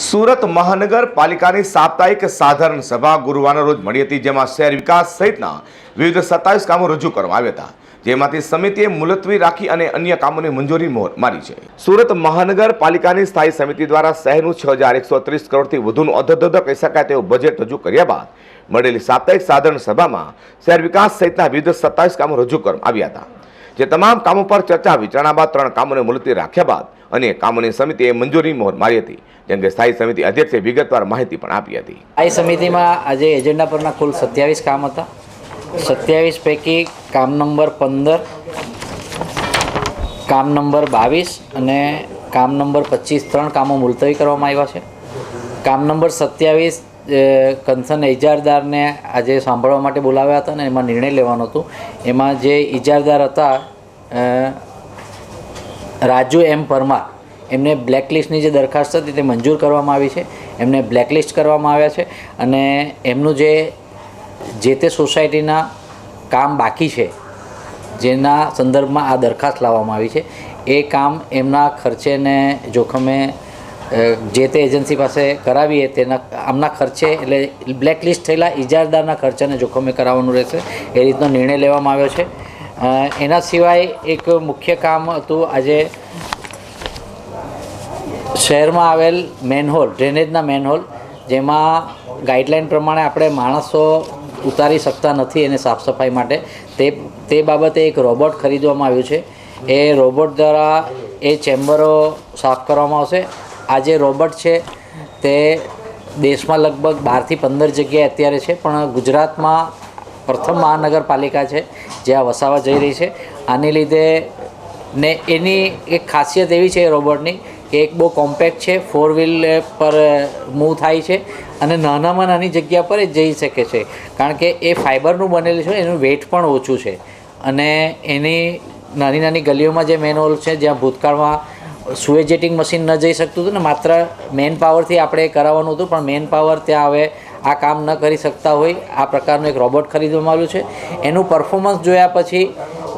સુરત મહાનગરપાલિકાની સાપ્તાહિક સાધારણ સભા ગુરુવારના રોજ મળી હતી, જેમાં શહેર વિકાસ સહિતના વિવિધ સત્તાવીસ કામો રજૂ કરવામાં આવ્યા હતા. જેમાંથી સમિતિએ મુલતવી રાખી અને અન્ય કામોને મંજૂરી મોહર મારી છે. સુરત મહાનગરપાલિકાની સ્થાયી સમિતિ દ્વારા શહેરનું છ હજાર એકસો ત્રીસ કરોડથી વધુનું અધધધ કહી શકાય તેવું બજેટ રજૂ કર્યા બાદ મળેલી સાપ્તાહિક સાધારણ સભામાં શહેર વિકાસ સહિતના વિવિધ સત્તાવીસ કામો રજૂ કરવામાં આવ્યા હતા. જે તમામ કામો પર ચર્ચા, વિચારણા બાદ ત્રણ કામોને મુલતવી રાખ્યા બાદ અને કામોની સમિતિએ મંજૂરી મોહર મારી હતી, જેમ કે સ્થાયી સમિતિ અધ્યક્ષે વિગતવાર માહિતી પણ આપી હતી. સ્થાયી સમિતિમાં આજે એજન્ડા પરના કુલ સત્યાવીસ કામ હતા. સત્યાવીસ પૈકી કામ નંબર પંદર, કામ નંબર બાવીસ અને કામ નંબર પચીસ ત્રણ કામો મુલતવી કરવામાં આવ્યા છે. કામ નંબર સત્યાવીસ કન્સર્ન ઇજારદારને આજે સાંભળવા માટે બોલાવ્યા હતા ને એમાં નિર્ણય લેવાનો હતો. એમાં જે ઇજારદાર હતા રાજુ એમ પરમાર, એમને બ્લેકલિસ્ટની જે દરખાસ્ત હતી તે મંજૂર કરવામાં આવી છે. એમને બ્લેકલિસ્ટ કરવામાં આવ્યા છે અને એમનું જે જે તે સોસાયટીના કામ બાકી છે, જેના સંદર્ભમાં આ દરખાસ્ત લાવવામાં આવી છે, એ કામ એમના ખર્ચે ને જોખમે જે તે એજન્સી પાસે કરાવીએ, તેના આમના ખર્ચે, એટલે બ્લેકલિસ્ટ થયેલા ઇજારદારના ખર્ચાને જોખમે કરાવવાનું રહેશે. એ રીતનો નિર્ણય લેવામાં આવ્યો છે. એના સિવાય એક મુખ્ય કામ હતું આજે શહેરમાં આવેલ મેનહોલ, ડ્રેનેજના મેનહોલ, જેમાં ગાઈડલાઇન પ્રમાણે આપણે માણસો ઉતારી શકતા નથી એને સાફ સફાઈ માટે. તે તે બાબતે એક રોબોટ ખરીદવામાં આવ્યું છે. એ રોબોટ દ્વારા એ ચેમ્બરો સાફ કરવામાં આવશે. આ જે રોબોટ છે, તે દેશમાં લગભગ બારથી પંદર જગ્યાએ અત્યારે છે, પણ ગુજરાતમાં પ્રથમ મહાનગરપાલિકા છે, જે આ વસાવા જઈ રહી છે. આને લીધે ને એની એક ખાસિયત એવી છે એ રોબોટની કે એક બહુ કોમ્પેક્ટ છે, ફોર વ્હીલ પર મૂવ થાય છે અને નાનામાં નાની જગ્યા પર જઈ શકે છે. કારણ કે એ ફાઇબરનું બનેલું છે, એનું વેઇટ પણ ઓછું છે. અને એની નાની નાની ગલીઓમાં જે મેનહોલ છે, જ્યાં ભૂતકાળમાં સુએજેટિંગ મશીન ન જઈ શકતું હતું ને, માત્ર મેન પાવરથી આપણે કરાવવાનું હતું, પણ મેન પાવર ત્યાં હવે આ કામ ન કરી શકતા હોય, આ પ્રકારનું એક રોબોટ ખરીદવામાં આવ્યું છે. એનું પરફોર્મન્સ જોયા પછી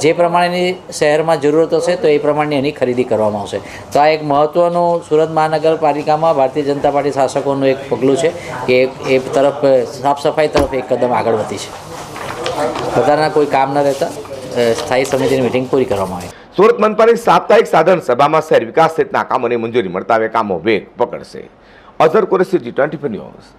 જે પ્રમાણેની શહેરમાં જરૂરત હશે, તો એ પ્રમાણેની એની ખરીદી કરવામાં આવશે. તો આ એક મહત્ત્વનું સુરત મહાનગરપાલિકામાં ભારતીય જનતા પાર્ટી શાસકોનું એક પગલું છે કે એ તરફ, સાફ સફાઈ તરફ એક કદમ આગળ વધી છે. વધારાના કોઈ કામ ન રહેતા સ્થાયી સમિતિની મિટિંગ પૂરી કરવામાં આવી. સુરત મનપાની સાપ્તાહિક સાધન સભામાં શહેર વિકાસ સહિતના કામોને મંજૂરી મળતા હવે કામો વેગ પકડશે. Azhar Qureshi G twenty news.